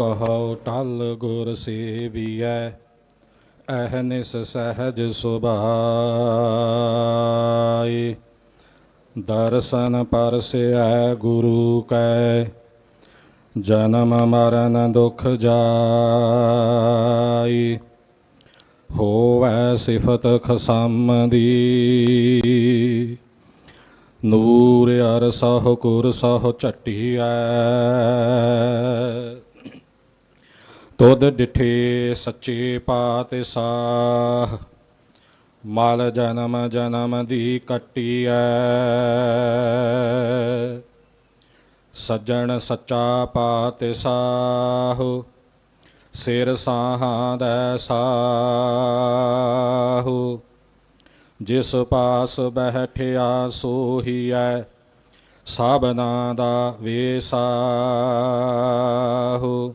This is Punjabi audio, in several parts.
ਕਹੋ ਟਲ ਗੁਰ ਸੇਵੀਐ ਅਹਨਿਸ ਸਹਜ ਸੁਭਾਈ ਦਰਸ਼ਨ ਪਰਸਿਐ ਗੁਰੂ ਕੈ, ਜਨਮ ਮਰਨ ਦੁਖ ਜਾਈ ਹੋਵੈ ਸਿਫਤ ਖਸਮ ਦੀ ਨੂਰ ਅਰ ਸਹ ਕੁਰ ਸਹ ਝਟੀਐ। ਤੁਧ ਡਿਠੇ ਸੱਚੇ ਪਾਤਸ਼ਾਹ, ਮਲ ਜਨਮ ਜਨਮ ਦੀ ਕੱਟੀਐ। ਸੱਜਣ ਸੱਚਾ ਪਾਤਸ਼ਾਹ, ਸਿਰ ਸਾਹਾਂ ਦਾ ਸਾਹੂ। ਜਿਸ ਪਾਸ ਬਹਿਠਿਆ ਸੋਹੀਐ ਸਭਨਾ ਦਾ ਵੇਸਾਹੂ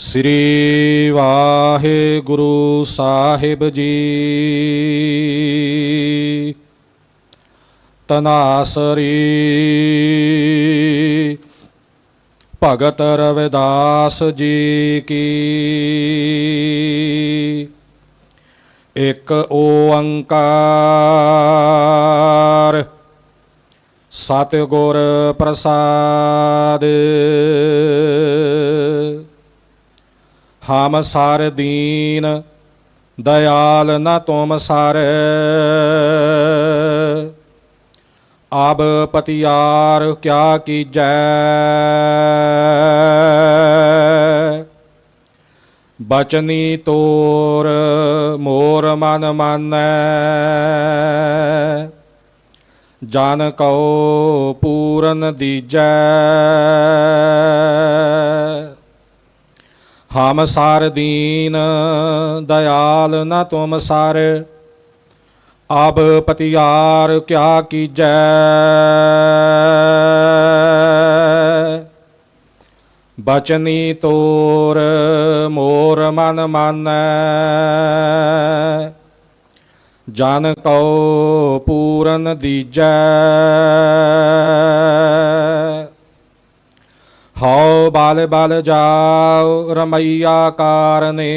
ਸ੍ਰੀ ਵਾਹਿਗੁਰੂ ਸਾਹਿਬ ਜੀ। ਤਨਾਸਰੀ ਭਗਤ ਰਵਿਦਾਸ ਜੀ ਕੀ। ਇੱਕ ਓੰਕਾਰ ਸਤਿਗੁਰ ਪ੍ਰਸਾਦ। ਹਮ ਸਰ ਦੀਨ, ਦਇਆਲ ਨ ਤੁਮ ਸਰ। ਅਬ ਪਤਿਆਰ ਕਿਆ ਕੀਜੈ। ਬਚਨੀ ਤੋਰ ਮੋਰ ਮਨ ਮਾਨੈ। ਜਾਨ ਕਉ ਪੂਰਨ ਦੀਜੈ। ਹਮ ਸਾਰ ਦੀਨ, ਦਇਆਲ ਨਾ ਤੁਮ ਸਾਰ। ਅਬ ਪਤਿਆਰ ਕਿਆ ਕੀਜੈ। ਬਚਨੀ ਤੋਰ ਮੋਰ ਮਨ ਮਾਨੈ। ਜਨ ਕਉ ਪੂਰਨ ਦੀਜੈ। ਹਉ ਬਲ ਬਲ ਜਾਉ ਰਮਈਆ ਕਾਰਨੇ।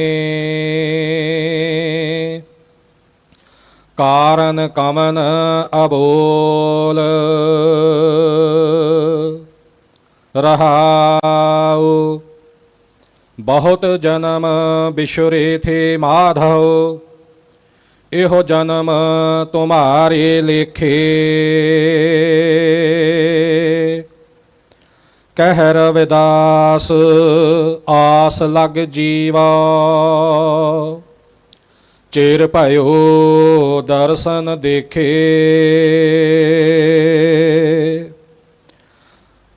ਕਾਰਨ ਕਮਨ ਅਬੋਲ। ਰਹਾਉ। ਬਹੁਤ ਜਨਮ ਬਿਸ਼ੁਰੇ ਥੇ ਮਾਧਵ। ਇਹੋ ਜਨਮ ਤੁਮਾਰੇ ਲੇਖੇ। ਕਹਿ ਰਵਿਦਾਸ ਆਸ ਲਗ ਜੀਵਾ। ਚਿਰ ਭਇਓ ਦਰਸ਼ਨ ਦੇਖੇ।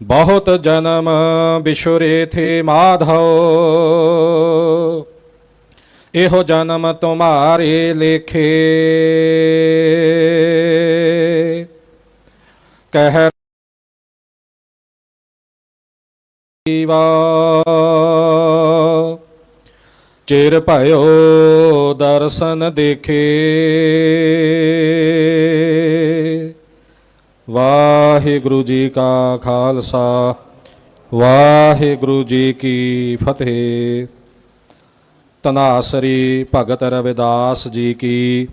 ਬਹੁਤ ਜਨਮ ਬਿਸ਼ੁਰੇ ਥੇ ਮਾਧਵ। ਇਹੋ ਜਨਮ ਤੁਮਾਰੇ ਲੇਖੇ। ਕਹਿ ਜੀਵਾ ਚਿਰ ਭਇਓ ਦਰਸ਼ਨ ਦੇਖੇ। ਵਾਹਿਗੁਰੂ ਜੀ ਕਾ ਖਾਲਸਾ, ਵਾਹਿਗੁਰੂ ਜੀ ਕੀ ਫਤਿਹ। ਤਨਾਸਰੀ ਭਗਤ ਰਵਿਦਾਸ ਜੀ ਕੀ।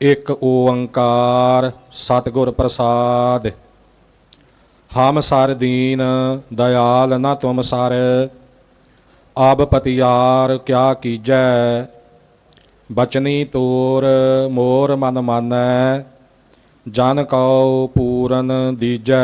ਇੱਕ ਓੰਕਾਰ ਸਤਿਗੁਰ ਪ੍ਰਸਾਦ। ਹਮ ਸਰ ਦੀਨ ਦਇਆਲ ਨ ਤੁਮ ਸਰ ਆਬ ਪਤਿਆਰ ਕਿਆ ਕੀਜੈ? ਬਚਨੀ ਤੋਰ ਮੋਰ ਮਨ ਮਾਨੈ, ਜਨ ਕਉ ਪੂਰਨ ਦੀਜੈ।